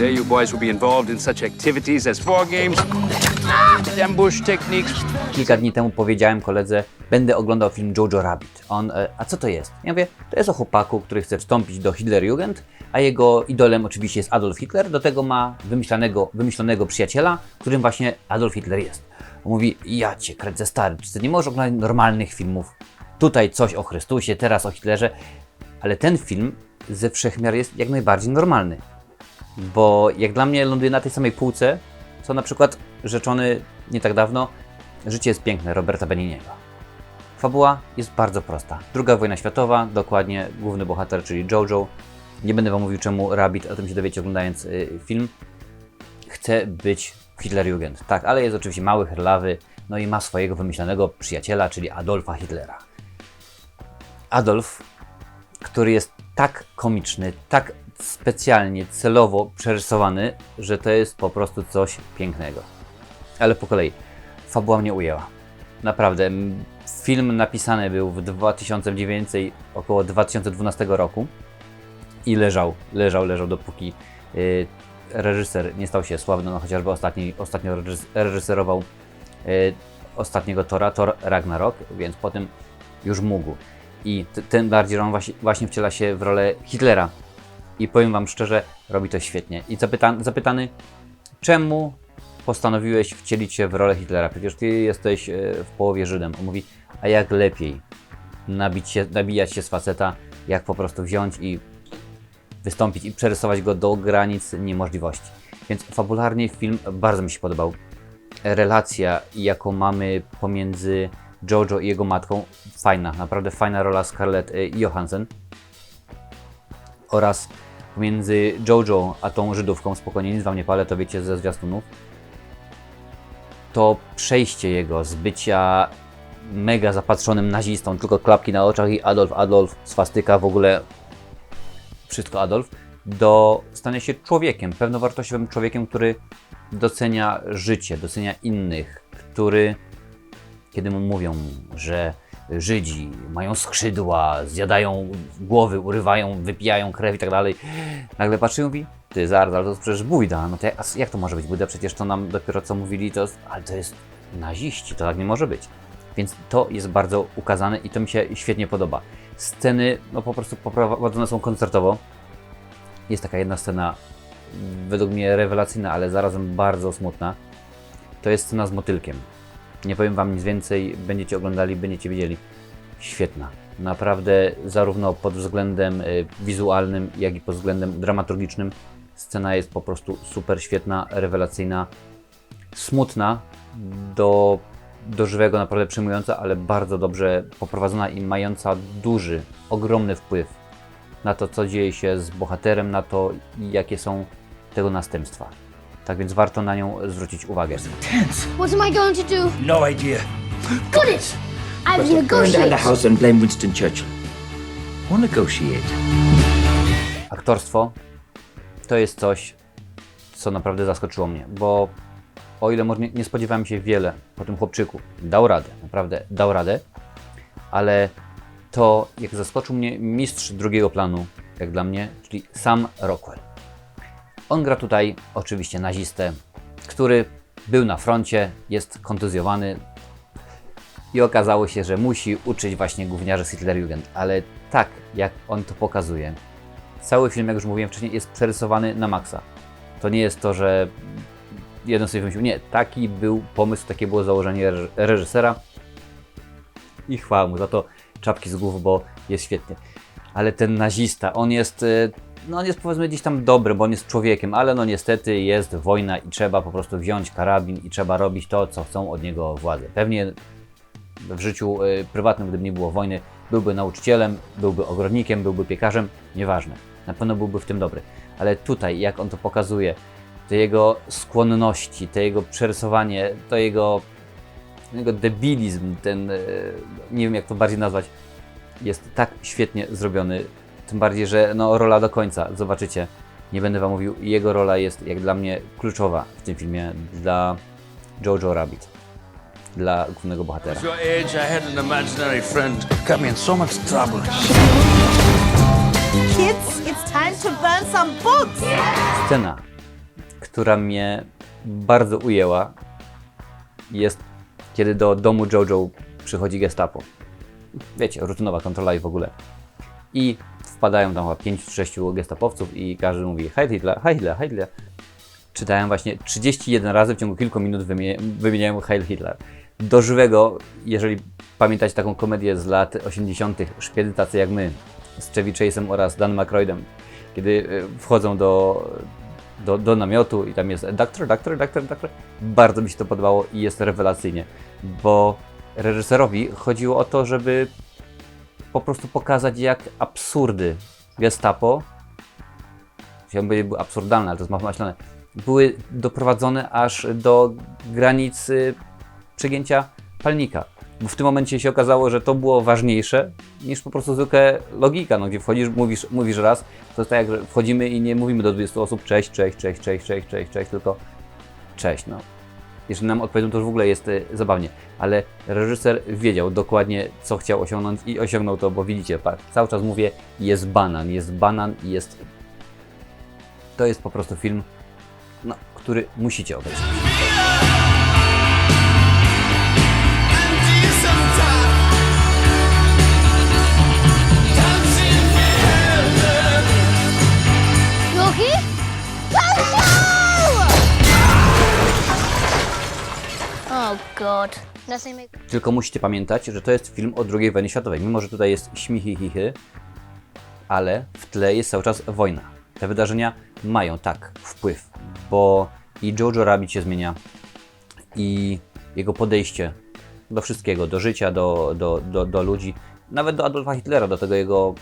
You boys will be involved in such activities as games, ambush techniques, Kilka dni temu powiedziałem koledze, będę oglądał film Jojo Rabbit. On, e, a co to jest? Ja mówię, to jest o chłopaku, który chce wstąpić do Hitlerjugend, a jego idolem oczywiście jest Adolf Hitler. Do tego ma wymyślonego, wymyślonego przyjaciela, którym właśnie Adolf Hitler jest. On mówi, ja cię kręcę stary, czy ty nie możesz oglądać normalnych filmów? Tutaj coś o Chrystusie, teraz o Hitlerze. Ale ten film ze wszechmiar jest jak najbardziej normalny. Bo jak dla mnie ląduje na tej samej półce, co na przykład rzeczony nie tak dawno Życie jest piękne Roberta Beniniego. Fabuła jest bardzo prosta. Druga wojna światowa, dokładnie główny bohater, czyli Jojo. Nie będę wam mówił czemu Rabbit, o tym się dowiecie oglądając y, film. Chce być Hitlerjugend. Tak, ale jest oczywiście mały, herlawy, no i ma swojego wymyślonego przyjaciela, czyli Adolfa Hitlera. Adolf, który jest tak komiczny, tak specjalnie, celowo przerysowany, że to jest po prostu coś pięknego. Ale po kolei. Fabuła mnie ujęła. Naprawdę. Film napisany był w 2000 mniej więcej około 2012 roku i leżał, leżał, leżał dopóki y, reżyser nie stał się sławny, no chociażby ostatni, ostatnio reżys- reżyserował y, ostatniego Tora, Thor Ragnarok, więc potem już mógł. I tym bardziej, on właśnie, właśnie wciela się w rolę Hitlera. I powiem Wam szczerze, robi to świetnie. I zapyta- zapytany, czemu postanowiłeś wcielić się w rolę Hitlera? Przecież Ty jesteś e, w połowie Żydem. On mówi, a jak lepiej nabić się, nabijać się z faceta, jak po prostu wziąć i wystąpić i przerysować go do granic niemożliwości. Więc fabularnie film bardzo mi się podobał. Relacja, jaką mamy pomiędzy Jojo i jego matką, fajna, naprawdę fajna rola Scarlett e, Johansson. Oraz pomiędzy Jojo a tą Żydówką, spokojnie, nic wam nie palę, to wiecie ze zwiastunów. To przejście jego z bycia mega zapatrzonym nazistą, tylko klapki na oczach i Adolf, Adolf, swastyka, w ogóle wszystko Adolf, do stania się człowiekiem, pewnowartościowym człowiekiem, który docenia życie, docenia innych, który, kiedy mu mówią, że Żydzi mają skrzydła, zjadają głowy, urywają, wypijają krew i tak dalej, nagle patrzy i mówi, ty zaraz, ale to jest przecież bójda, no to jak, jak to może być bójda? Przecież to nam dopiero co mówili, to, ale to jest naziści, to tak nie może być. Więc to jest bardzo ukazane i to mi się świetnie podoba. Sceny no po prostu poprowadzone są koncertowo. Jest taka jedna scena, według mnie rewelacyjna, ale zarazem bardzo smutna. To jest scena z motylkiem. Nie powiem Wam nic więcej, będziecie oglądali, będziecie widzieli. Świetna. Naprawdę, zarówno pod względem y, wizualnym, jak i pod względem dramaturgicznym. Scena jest po prostu super świetna, rewelacyjna, smutna, do, do żywego naprawdę przejmująca, ale bardzo dobrze poprowadzona i mająca duży, ogromny wpływ na to, co dzieje się z bohaterem, na to, jakie są tego następstwa. Tak więc warto na nią zwrócić uwagę. What am I going to do? No idea. Got it! I will Burn down the house and blame Winston Churchill. Or negotiate. Aktorstwo to jest coś, co naprawdę zaskoczyło mnie, bo o ile może nie, nie spodziewałem się wiele po tym chłopczyku, dał radę, naprawdę dał radę, ale to, jak zaskoczył mnie mistrz drugiego planu, jak dla mnie, czyli sam Rockwell. On gra tutaj oczywiście nazistę, który był na froncie, jest kontuzjowany i okazało się, że musi uczyć właśnie gówniarzy z Hitlerjugend, ale tak, jak on to pokazuje, cały film, jak już mówiłem wcześniej, jest przerysowany na maksa. To nie jest to, że jeden sobie wymyślił. Nie, taki był pomysł, takie było założenie reż- reżysera. I chwała mu za to czapki z głów, bo jest świetnie. Ale ten nazista, on jest, y, no on jest powiedzmy gdzieś tam dobry, bo on jest człowiekiem, ale no niestety jest wojna i trzeba po prostu wziąć karabin i trzeba robić to, co chcą od niego władze. Pewnie w życiu y, prywatnym, gdyby nie było wojny, byłby nauczycielem, byłby ogrodnikiem, byłby piekarzem, nieważne. Na pewno byłby w tym dobry. Ale tutaj, jak on to pokazuje, te jego skłonności, te jego przerysowanie, to jego, jego debilizm, ten, y, nie wiem jak to bardziej nazwać, jest tak świetnie zrobiony. Tym bardziej, że no, rola do końca, zobaczycie. Nie będę Wam mówił, jego rola jest jak dla mnie kluczowa w tym filmie dla Jojo Rabbit, dla głównego bohatera. Kids, it's time to burn some books. Scena, która mnie bardzo ujęła, jest kiedy do domu Jojo przychodzi gestapo. Wiecie, rutynowa kontrola i w ogóle. I wpadają tam chyba 5-6 gestapowców i każdy mówi Heil Hitler, Heil Hitler, Heil Hitler. Czytałem właśnie 31 razy w ciągu kilku minut wymie- wymieniałem Heil Hitler. Do żywego, jeżeli pamiętacie taką komedię z lat 80., szpiedy tacy jak my, z Chevy Chase'em oraz Dan McCroydem, kiedy e, wchodzą do, do, do namiotu i tam jest doktor, doktor, doktor, doktor. Bardzo mi się to podobało i jest rewelacyjnie, bo reżyserowi chodziło o to, żeby po prostu pokazać, jak absurdy Gestapo, chciałbym powiedzieć, były absurdalne, ale to jest maślane, były doprowadzone aż do granicy przegięcia palnika. Bo w tym momencie się okazało, że to było ważniejsze niż po prostu zwykła logika, no, gdzie wchodzisz, mówisz, mówisz raz, to jest tak, jak wchodzimy i nie mówimy do 20 osób cześć, cześć, cześć, cześć, cześć, cześć, cześć, tylko cześć, no. Jeżeli nam odpowiedzą, to już w ogóle jest y, zabawnie. Ale reżyser wiedział dokładnie, co chciał osiągnąć i osiągnął to, bo widzicie, cały czas mówię, jest banan, jest banan i jest... To jest po prostu film, no, który musicie obejrzeć. God. Tylko musicie pamiętać, że to jest film o II wojnie światowej. Mimo, że tutaj jest śmichy, chichy, ale w tle jest cały czas wojna. Te wydarzenia mają, tak, wpływ, bo i Jojo Rabbit się zmienia, i jego podejście do wszystkiego, do życia, do, do, do, do ludzi, nawet do Adolfa Hitlera, do tego jego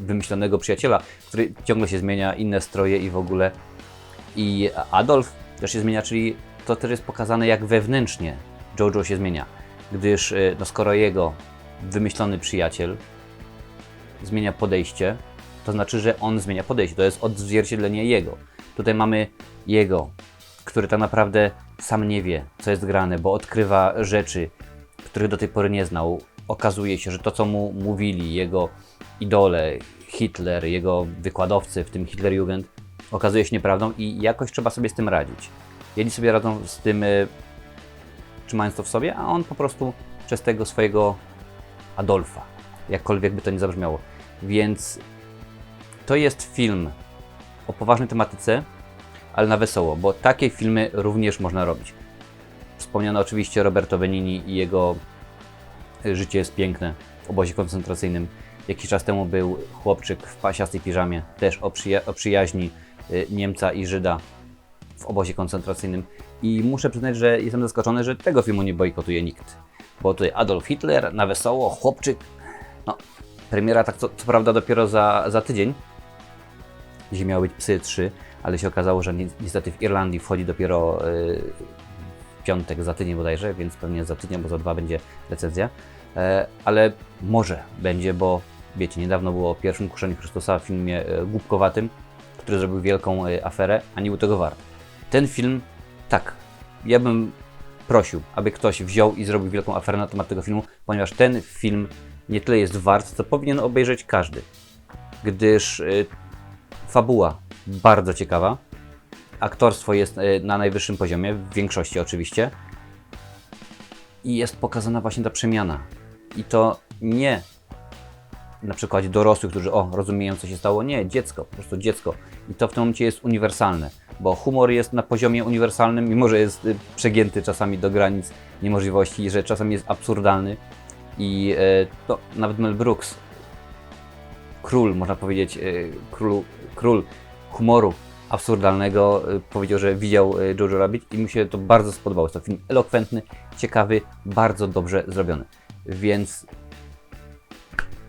wymyślonego przyjaciela, który ciągle się zmienia, inne stroje i w ogóle. I Adolf też się zmienia, czyli to też jest pokazane, jak wewnętrznie Jojo się zmienia. Gdyż y, no, skoro jego wymyślony przyjaciel zmienia podejście, to znaczy, że on zmienia podejście. To jest odzwierciedlenie jego. Tutaj mamy jego, który tak naprawdę sam nie wie, co jest grane, bo odkrywa rzeczy, których do tej pory nie znał. Okazuje się, że to, co mu mówili jego idole, Hitler, jego wykładowcy, w tym Hitlerjugend, okazuje się nieprawdą i jakoś trzeba sobie z tym radzić. Jedni sobie radzą z tym, y, trzymając to w sobie, a on po prostu przez tego swojego Adolfa, jakkolwiek by to nie zabrzmiało. Więc to jest film o poważnej tematyce, ale na wesoło, bo takie filmy również można robić. Wspomniano oczywiście Roberto Benini i jego Życie jest piękne w obozie koncentracyjnym. Jakiś czas temu był chłopczyk w pasiastej piżamie, też o, przyja- o przyjaźni y, Niemca i Żyda w obozie koncentracyjnym. I muszę przyznać, że jestem zaskoczony, że tego filmu nie bojkotuje nikt. Bo tutaj Adolf Hitler, na wesoło, chłopczyk. No, premiera tak co, co prawda dopiero za, za tydzień, gdzie miały być Psy 3, ale się okazało, że ni niestety w Irlandii wchodzi dopiero y, w piątek za tydzień bodajże, więc pewnie za tydzień, bo za dwa będzie recenzja. E, ale może będzie, bo wiecie, niedawno było o pierwszym kuszeniu Chrystusa w filmie e, głupkowatym, który zrobił wielką e, aferę, a nie był tego wart. Ten film, tak, ja bym prosił, aby ktoś wziął i zrobił wielką aferę na temat tego filmu, ponieważ ten film nie tyle jest wart, co powinien obejrzeć każdy. Gdyż y, fabuła bardzo ciekawa, aktorstwo jest y, na najwyższym poziomie, w większości oczywiście, i jest pokazana właśnie ta przemiana. I to nie na przykładzie dorosłych, którzy o, rozumieją co się stało. Nie, dziecko, po prostu dziecko. I to w tym momencie jest uniwersalne, bo humor jest na poziomie uniwersalnym, mimo że jest y, przegięty czasami do granic niemożliwości, że czasami jest absurdalny. I e, to nawet Mel Brooks, król, można powiedzieć, e, król, humoru absurdalnego, e, powiedział, że widział e, Jojo Rabbit i mu się to bardzo spodobało. Jest to film elokwentny, ciekawy, bardzo dobrze zrobiony. Więc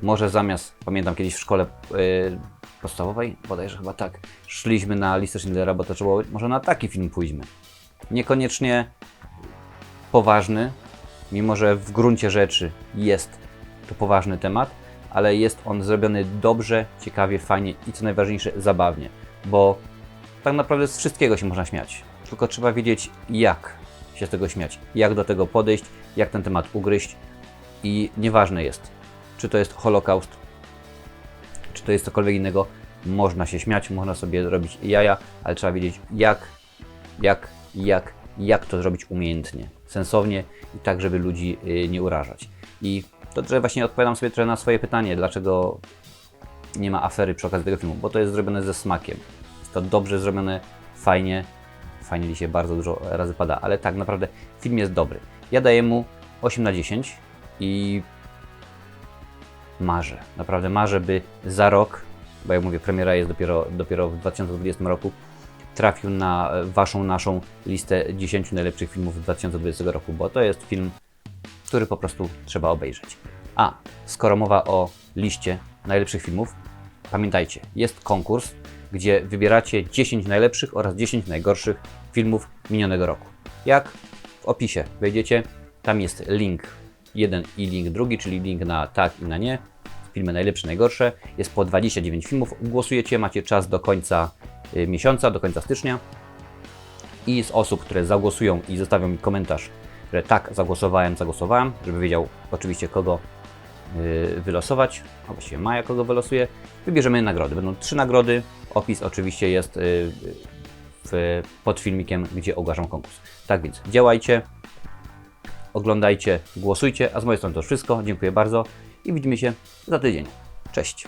może zamiast, pamiętam kiedyś w szkole podstawowej, bodajże chyba tak, szliśmy na listę Schindlera, bo to trzeba, może na taki film pójdźmy. Niekoniecznie poważny, mimo że w gruncie rzeczy jest to poważny temat, ale jest on zrobiony dobrze, ciekawie, fajnie i co najważniejsze, zabawnie, bo tak naprawdę z wszystkiego się można śmiać, tylko trzeba wiedzieć jak się z tego śmiać, jak do tego podejść, jak ten temat ugryźć i nieważne jest, czy to jest Holokaust, czy to jest cokolwiek innego, Można się śmiać, można sobie robić jaja, ale trzeba wiedzieć jak, jak, jak, jak to zrobić umiejętnie, sensownie i tak, żeby ludzi y, nie urażać. I to że właśnie odpowiadam sobie trochę na swoje pytanie, dlaczego nie ma afery przy okazji tego filmu, bo to jest zrobione ze smakiem. Jest to dobrze zrobione, fajnie. Fajnie dzisiaj bardzo dużo razy pada, ale tak naprawdę film jest dobry. Ja daję mu 8 na 10 i marzę, naprawdę marzę, by za rok, bo jak mówię, premiera jest dopiero, dopiero w 2020 roku, trafił na Waszą, naszą listę 10 najlepszych filmów 2020 roku, bo to jest film, który po prostu trzeba obejrzeć. A, skoro mowa o liście najlepszych filmów, pamiętajcie, jest konkurs, gdzie wybieracie 10 najlepszych oraz 10 najgorszych filmów minionego roku. Jak? W opisie wejdziecie, tam jest link jeden i link drugi, czyli link na tak i na nie. Filmy najlepsze, najgorsze. Jest po 29 filmów. Głosujecie, macie czas do końca y, miesiąca, do końca stycznia. I z osób, które zagłosują i zostawią mi komentarz, że tak, zagłosowałem, zagłosowałem, żeby wiedział oczywiście kogo y, wylosować, a właściwie Maja kogo wylosuje, wybierzemy nagrody. Będą trzy nagrody, opis oczywiście jest y, pod filmikiem, gdzie ogłaszam konkurs. Tak więc działajcie, oglądajcie, głosujcie, a z mojej strony to wszystko. Dziękuję bardzo i widzimy się za tydzień. Cześć!